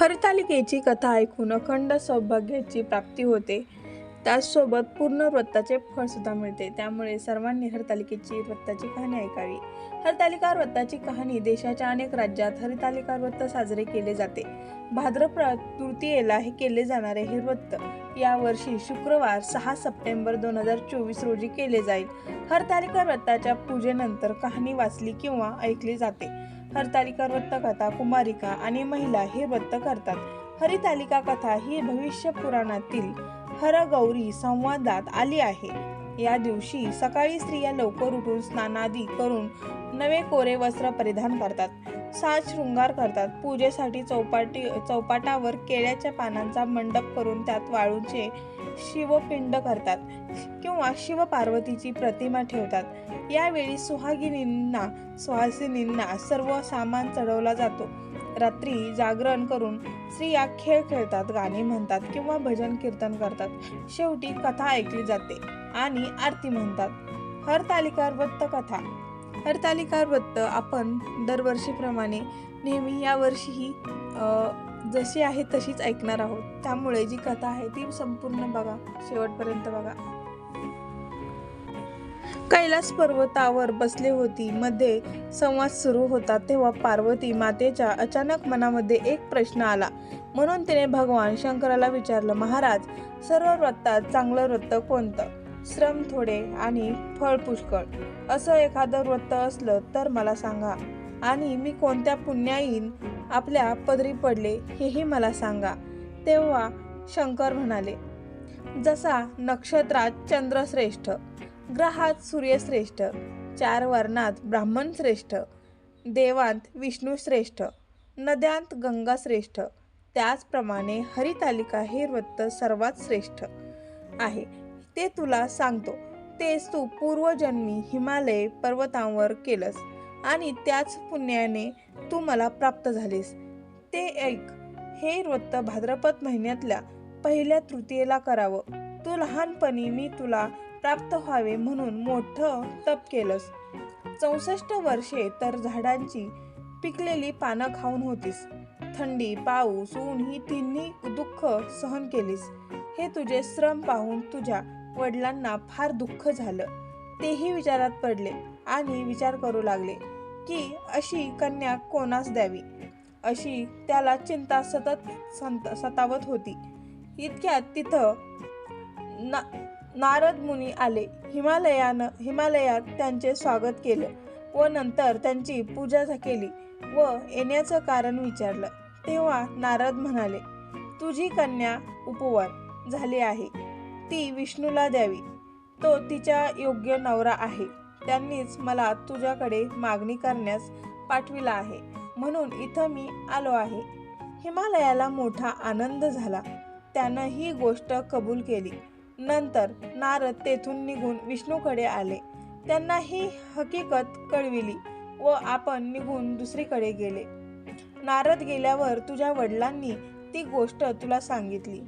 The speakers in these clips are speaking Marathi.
हरतालिकेची कथा ऐकून अखंड सौभाग्याची प्राप्ती होते. त्याचसोबत पूर्ण व्रताचे फळ सुद्धा मिळते. त्यामुळे सर्वांनी हरतालिकेची व्रताची कहाणी ऐकावी. हरतालिका व्रताची कहाणी देशाच्या अनेक राज्यात हरतालिका व्रत साजरे केले जाते. भाद्रप्र तृतीयेला हे केले जाणारे हे व्रत यावर्षी शुक्रवार सहा सप्टेंबर दोन हजार चोवीस रोजी केले जाईल. हरतालिका व्रताच्या पूजेनंतर कहाणी वाचली किंवा ऐकली जाते. हरतालिका व्रत कथा कुमारिका आणि महिला हे व्रत करतात. हरितालिका कथा ही भविष्य पुराणातील हरगौरी संवादात आली आहे. या दिवशी सकाळी स्त्रिया लवकर उठून स्नानादी करून नवे कोरे वस्त्र परिधान करतात. साज शृंगार करतात. पूजेसाठी चौपाटी चौपाटावर केळ्याच्या पानांचा मंडप करून त्यात वाळूचे शिवपिंड करतात किंवा शिवपार्वतीची प्रतिमा ठेवतात. यावेळी सुहागिनींना सुहासिनींना सर्व सामान चढवला जातो. रात्री जागरण करून स्त्रिया खेळ खेळतात गाणे म्हणतात किंवा भजन कीर्तन करतात. शेवटी कथा ऐकली जाते आणि आरती म्हणतात. हरतालिका व्रत कथा हरतालिका व्रत आपण दरवर्षीप्रमाणे नेहमी यावर्षीही जशी आहे तशीच ऐकणार आहोत. त्यामुळे जी कथा आहे ती संपूर्ण बघा शेवटपर्यंत बघा. कैलास पर्वतावर बसले होती. मध्ये संवाद सुरू होता तेव्हा पार्वती मातेच्या अचानक मनामध्ये एक प्रश्न आला. म्हणून तिने भगवान शंकराला विचारलं महाराज सर्व व्रतात चांगलं व्रत कोणतं? श्रम थोडे आणि फळ पुष्कळ. असं एखादं व्रत असलं तर मला सांगा. आणि मी कोणत्या पुण्याईन आपल्या पदरी पडले हेही मला सांगा. तेव्हा शंकर म्हणाले जसा नक्षत्रात चंद्र श्रेष्ठ ग्रहात सूर्यश्रेष्ठ चार वर्णात ब्राह्मण श्रेष्ठ देवांत विष्णू श्रेष्ठ नद्यांत गंगा श्रेष्ठ त्याचप्रमाणे हरितालिका हे व्रत सर्वात श्रेष्ठ आहे. ते तुला सांगतो. तेच तू पूर्वजन्मी हिमालय पर्वतांवर केलंस आणि त्याच पुण्याने तू मला प्राप्त झालीस. ते ऐक. हे व्रत भाद्रपद महिन्यातल्या पहिल्या तृतीयेला करावं. तू लहानपणी मी तुला प्राप्त व्हावे म्हणून मोठं तप केलंस. चौसष्ट वर्षे तर झाडांची पिकलेली पानं खाऊन होतीस. थंडी पाऊस ऊन ही तिन्ही दुःख सहन केलीस. हे तुझे श्रम पाहून तुझ्या वडिलांना फार दुःख झालं. तेही विचारात पडले आणि विचार करू लागले की अशी कन्या कोणास द्यावी? अशी त्याला चिंता सतत संत सतावत होती. इतक्यात तिथं ना नारद मुनी आले. हिमालयानं हिमालयात त्यांचे स्वागत केलं व नंतर त्यांची पूजा केली व येण्याचं कारण विचारलं. तेव्हा नारद म्हणाले तुझी कन्या उपवर झाली आहे. ती विष्णूला द्यावी. तो तिच्या योग्य नवरा आहे. त्यांनीच मला तुझ्याकडे मागणी करण्यास पाठविला आहे. म्हणून इथं मी आलो आहे. हिमालयाला मोठा आनंद झाला. त्यानं ही गोष्ट कबूल केली. नंतर नारद तेथून निघून विष्णूकडे आले. त्यांना ही हकीकत कळविली व आपण निघून दुसरीकडे गेले. नारद गेल्यावर तुझ्या वडिलांनी ती गोष्ट तुला सांगितली.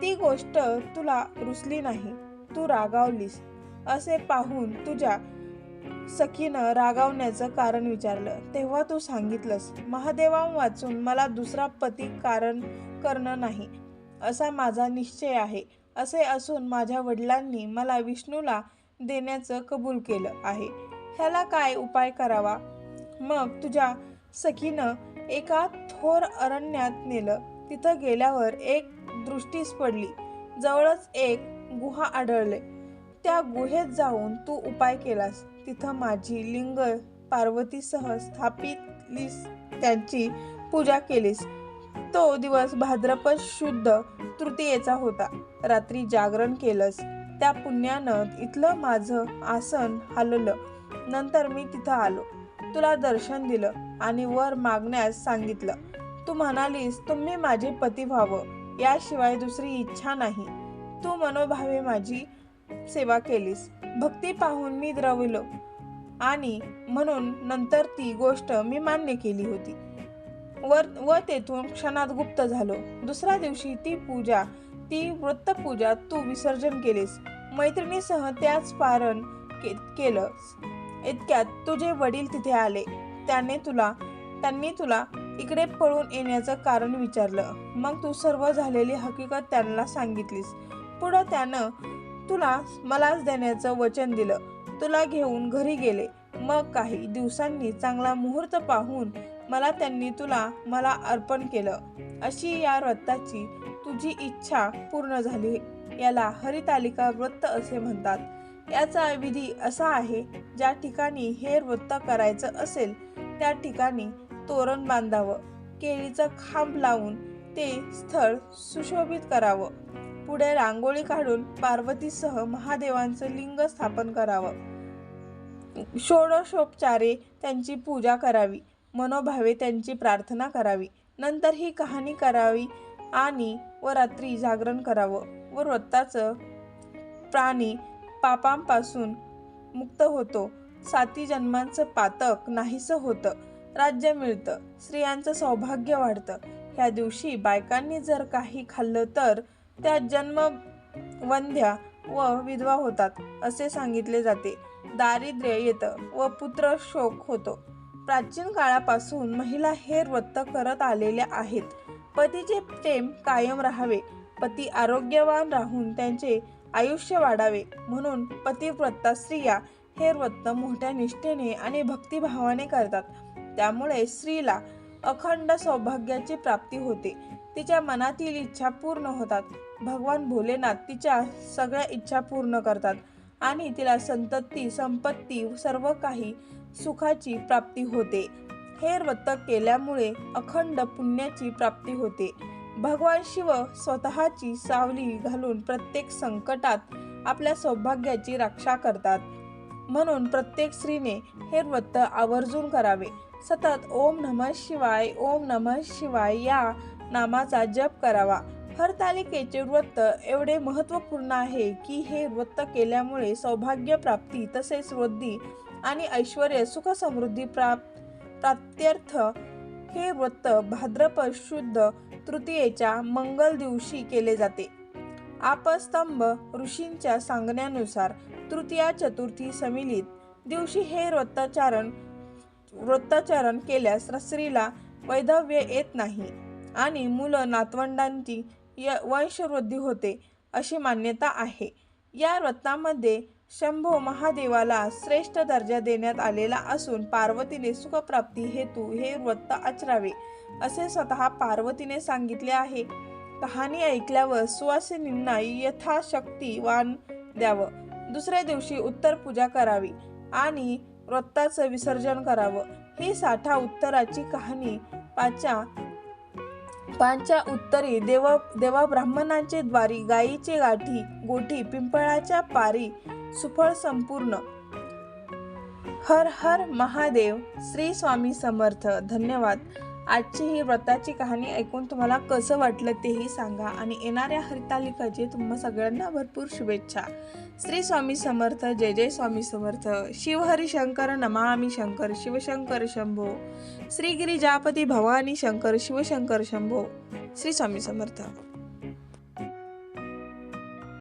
ती गोष्ट तुला रुसली नाही तू रागावलीस असे पाहून तुझ्या सखीनं रागावण्याचं कारण विचारलं. तेव्हा तू सांगितलंस महादेवा वाचून मला दुसरा पती कारण करणं नाही असा माझा निश्चय आहे असे असून माझ्या वडिलांनी मला विष्णूला देण्याचं कबूल केलं आहे. ह्याला काय उपाय करावा? मग तुझ्या सखीनं एका थोर अरण्यात नेलं. तिथं गेल्यावर एक दृष्टीस पडली. जवळच एक गुहा आढळले. त्या गुहेत जाऊन तू उपाय केलास. तिथं माझी लिंग पार्वतीसह स्थापितलीस. त्यांची पूजा केलीस. तो दिवस भाद्रपद शुद्ध तृतीयेचा होता. रात्री जागरण केलंस. त्या पुण्यानं इथलं माझं आसन हलवलं नंतर मी तिथं आलो. तुला दर्शन दिलं आणि वर मागण्यास सांगितलं. तू म्हणालीस तुम्ही माझे पती व्हावं. याशिवाय दुसरी इच्छा नाही. तू मनोभावे माझी सेवा केलीस. भक्ती पाहून मी द्रविलो. आणि म्हणून नंतर ती गोष्ट मी मान्य केली होती. वर व तेथून क्षणात गुप्त झालो. दुसऱ्या दिवशी ती पूजा ती वृत्तपूजा तू विसर्जन केलीस. मैत्रिणीसह त्याच पारण के केलं इतक्यात तुझे वडील तिथे आले. त्याने तुला त्यांनी तुला इकडे पळून येण्याचं कारण विचारलं. मग तू सर्व झालेली हकीकत त्यांना सांगितलीस. पुढं त्यानं तुला मलाच देण्याचं वचन दिलं. तुला घेऊन घरी गेले. मग काही दिवसांनी चांगला मुहूर्त पाहून मला त्यांनी तुला मला अर्पण केलं. अशी या व्रताची तुझी इच्छा पूर्ण झाली. याला हरितालिका व्रत असे म्हणतात. याचा विधी असा आहे ज्या ठिकाणी हे व्रत करायचं असेल त्या ठिकाणी तोरण बांधावं. केळीचं खांब लावून ते स्थळ सुशोभित करावं. पुढे रांगोळी काढून पार्वतीसह महादेवांचं लिंग स्थापन करावं. षोडशोपचारे त्यांची पूजा करावी. मनोभावे त्यांची प्रार्थना करावी. नंतर ही कहाणी करावी आणि व रात्री जागरण करावं व व्रताचं प्राणी पापांपासून मुक्त होतो. साती जन्मांचं पातक नाहीसं होतं. राज्य मिळतं. स्त्रियांचं सौभाग्य वाढतं. ह्या दिवशी बायकांनी जर काही खाल्लं तर त्या जन्म वंध्या व विधवा होतात असे सांगितले जाते. दारिद्र्य येतं व पुत्र शोक होतो. प्राचीन काळापासून महिला हे व्रत करत आलेल्या आहेत. पतीचे प्रेम कायम राहावे. पती आरोग्यवान राहून त्यांचे आयुष्य वाढावे. म्हणून पतिव्रता स्त्रिया हे व्रत मोठ्या निष्ठेने आणि भक्तिभावाने करतात. त्यामुळे स्त्रीला अखंड सौभाग्याची प्राप्ती होते. तिच्या मनातील इच्छा पूर्ण होतात. भगवान भोलेनाथ तिच्या सगळ्या इच्छा पूर्ण करतात आणि तिला संतती संपत्ती सर्व काही सुखाची प्राप्ती होते. हे व्रत केल्यामुळे अखंड पुण्याची प्राप्ती होते. भगवान शिव स्वतःची सावली घालून प्रत्येक संकटात आपल्या सौभाग्याची रक्षा करतात. म्हणून प्रत्येक स्त्रीने हे व्रत आवर्जून करावे. सतत ओम नमः शिवाय ओम नमः शिवाय या नामाचा जप करावा. हरतालिकेचे व्रत एवढे महत्त्वपूर्ण आहे की हे व्रत केल्यामुळे सौभाग्य प्राप्ती तसेच वृद्धी आणि ऐश्वर सुख समृद्धी प्राप्त प्राप्त्यर्थ हे व्रत भाद्रपद शुद्ध तृतीयेच्या मंगल दिवशी केले जाते. आपस्तंभ ऋषींच्या सांगण्यानुसार तृतीया चतुर्थी समिलित दिवशी हे व्रताचारण वृत्ताचरण केल्यास स्त्रीला वैधव्य येत नाही आणि मुलं नातवंडांची य वंशवृद्धी होते अशी मान्यता आहे. या व्रतामध्ये शंभो महादेवाला श्रेष्ठ दर्जा देण्यात आलेला असून पार्वतीने सुखप्राप्ती हेतू हे व्रत आचरावे असे स्वतः पार्वतीने सांगितले आहे. कहाणी ऐकल्यावर सुवासिनींना यथाशक्ती वान द्यावं. दुसऱ्या दिवशी उत्तर पूजा करावी आणि व्रताचं विसर्जन करावं. ही साठा उत्तराची कहाणी. पाच्या पांच्या उत्तरी देव देवा ब्राह्मणांचे द्वारी गायीचे गाठी गोठी पिंपळाच्या पारी सुफळ संपूर्ण. हर हर महादेव श्री स्वामी समर्थ. धन्यवाद. आजची ही व्रताची कहाणी ऐकून तुम्हाला कसं वाटलं तेही सांगा आणि येणाऱ्या हरितालिकाची तुम्हा सगळ्यांना भरपूर शुभेच्छा. श्री स्वामी समर्थ जय जय स्वामी समर्थ. शिवहरी शंकर नमामि शंकर शिवशंकर शंभो. श्री गिरिजापती भवानी शंकर शिवशंकर शंभो. श्री स्वामी समर्थ.